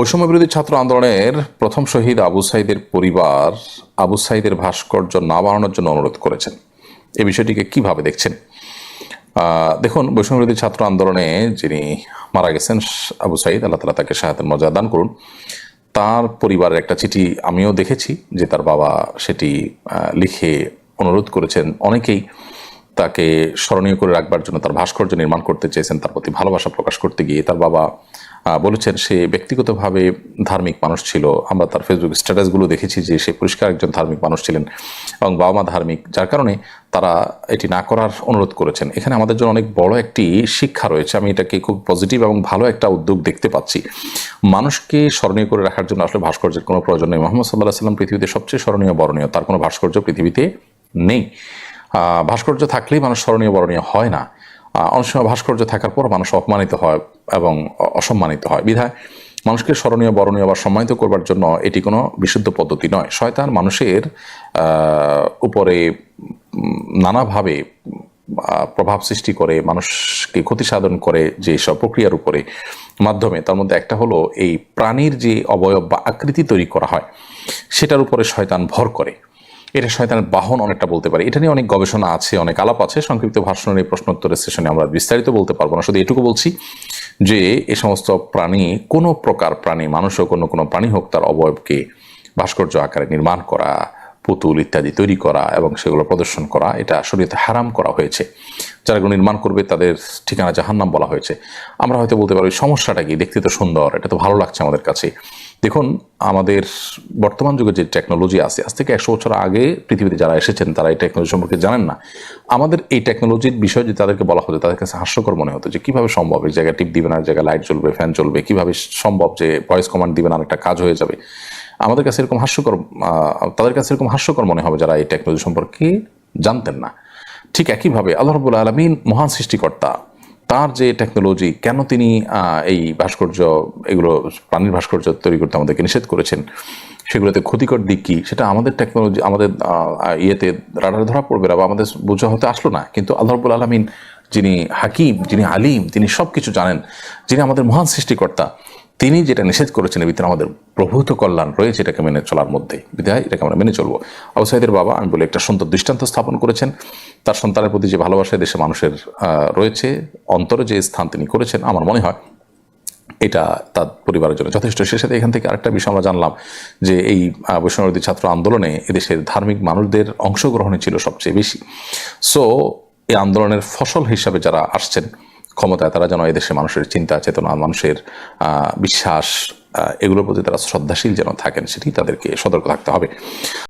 বৈষম্য বিরোধী ছাত্র আন্দোলনের প্রথম শহীদ আবু সাইদের পরিবার আবু সাইদের ভাস্কর্য না বাড়ানোর জন্য অনুরোধ করেছেন। এই বিষয়টিকে কীভাবে দেখছেন? দেখুন বৈষম্য বিরোধী ছাত্র আন্দোলনে যিনি মারা গেছেন, আবু সাইদ, আল্লাহ তালা তাকে সাহায্যের মর্যাদা দান করুন। তার পরিবারের একটা চিঠি আমিও দেখেছি যে তার বাবা সেটি লিখে অনুরোধ করেছেন। অনেকেই তাকে স্মরণীয় করে রাখবার জন্য তার ভাস্কর্য নির্মাণ করতে চেয়েছেন, তার প্রতি ভালোবাসা প্রকাশ করতে গিয়ে তার বাবা বলেছেন সে ব্যক্তিগতভাবে ধার্মিক মানুষ ছিল। আমরা তার ফেসবুক স্ট্যাটাসগুলো দেখেছি যে সে পরিষ্কার একজন ধার্মিক মানুষ ছিলেন এবং বাবা মা ধার্মিক, যার কারণে তারা এটি না করার অনুরোধ করেছেন। এখানে আমাদের জন্য অনেক বড় একটি শিক্ষা রয়েছে। আমি এটাকে খুব পজিটিভ এবং ভালো একটা উদ্যোগ দেখতে পাচ্ছি। মানুষকে স্মরণীয় করে রাখার জন্য আসলে ভাস্কর্যের কোনো প্রয়োজন নেই। মোহাম্মদ সাল্লাহ সাল্লাম পৃথিবীতে সবচেয়ে স্মরণীয় বরণীয়, তার কোনো ভাস্কর্য পৃথিবীতে নেই। ভাস্কর্য থাকলেই মানুষ স্মরণীয় বরণীয় হয় না। অনেক সময় ভাস্কর্য থাকার পর মানুষ অপমানিত হয় এবং অসম্মানিত হয়। বিধায় মানুষকে স্মরণীয়, বরণীয় বা সম্মানিত করবার জন্য এটি কোনো বিশুদ্ধ পদ্ধতি নয়। শয়তান মানুষের উপরে নানাভাবে প্রভাব সৃষ্টি করে, মানুষকে ক্ষতি সাধন করে যে সব প্রক্রিয়ার উপরে মাধ্যমে। তার মধ্যে একটা হলো এই প্রাণীর যে অবয়ব বা আকৃতি তৈরি করা হয়, সেটার উপরে শয়তান ভর করে। এটা শয়তানের বাহন অনেকটা বলতে পারি। এটা নিয়ে অনেক গবেষণা আছে, অনেক আলাপ আছে। সংক্ষিপ্ত ভাষণ এই প্রশ্নোত্তরের সেশনে আমরা বিস্তারিত বলতে পারব না। শুধু এটুকু বলছি যে এ সমস্ত প্রাণী, কোনো প্রকার প্রাণী, মানুষ হোক, অন্য কোনো প্রাণী হোক, তার অবয়বকে ভাস্কর্য আকারে নির্মাণ করা, পুতুল ইত্যাদি তৈরি করা এবং সেগুলো প্রদর্শন করা, এটা শরীয়তে হারাম করা হয়েছে। যারা নির্মাণ করবে, তাদের ঠিকানা জাহান্নাম বলা হয়েছে। আমরা হয়তো বলতে পারি সমস্যাটা কি? দেখতে তো সুন্দর, এটা তো ভালো লাগছে আমাদের কাছে। দেখুন, আমাদের বর্তমান যুগে যে টেকনোলজি আছে, আজ থেকে একশো বছর আগে পৃথিবীতে যারা এসেছেন, তারা এই টেকনোলজি সম্পর্কে জানেন না। আমাদের এই টেকনোলজির বিষয় যদি তাদেরকে বলা হতো, তাদের কাছে হাস্যকর মনে হতো যে, কীভাবে সম্ভব এই জায়গায় টিপ দিবেন আর জায়গায় লাইট চলবে ফ্যান চলবে কীভাবে সম্ভব যে ভয়েস কমান্ড দিবেন আর একটা কাজ হয়ে যাবে। আমাদের কাছে এরকম হাস্যকর তাদের কাছে এরকম হাস্যকর মনে হবে যারা এই টেকনোলজি সম্পর্কে জানতেন না। ঠিক একইভাবে আল্লাহ রবুল আলমিন মহান সৃষ্টিকর্তা তার যে টেকনোলজি কেন তিনি এই ভাস্কর্য, এগুলো প্রাণীর ভাস্কর্য তৈরি করতে আমাদেরকে নিষেধ করেছেন? সেগুলোতে ক্ষতিকর দিক কী? সেটা আমাদের টেকনোলজি আমাদের ইয়েতে রাডারে ধরা পড়বে বা আমাদের বোঝা হতে আসলো না। কিন্তু আল্লাহ রবুল আলমিন যিনি হাকিম, যিনি আলিম, তিনি সব কিছু জানেন। যিনি আমাদের মহান সৃষ্টিকর্তা তিনি যেটা নিষেধ করেছেন ভিতরে আমাদের প্রভূত কল্যাণ রয়েছে এটাকে মেনে চলার মধ্যে। বিধায় এটাকে আমরা মেনে চলবো। আবু সাইদের বাবা আমি বলি একটা সুন্দর দৃষ্টান্ত স্থাপন করেছেন। তার সন্তানের প্রতি যে ভালোবাসা দেশে মানুষের রয়েছে অন্তরে যে স্থান তিনি করেছেন আমার মনে হয় এটা তার পরিবারের জন্য যথেষ্ট। সে সাথে এখান থেকে আরেকটা বিষয় আমরা জানলাম যে এই আহ, বৈষ্ণবী ছাত্র আন্দোলনে এদেশের ধার্মিক মানুষদের অংশগ্রহণই ছিল সবচেয়ে বেশি। সো এই আন্দোলনের ফসল হিসাবে যারা আসছেন ক্ষমতায় তারা যেন এদেশে মানুষের চিন্তা, চেতনা, মানুষের বিশ্বাস এগুলোর প্রতি তারা শ্রদ্ধাশীল যেন থাকেন, সেটি তাদেরকে সতর্ক থাকতে হবে।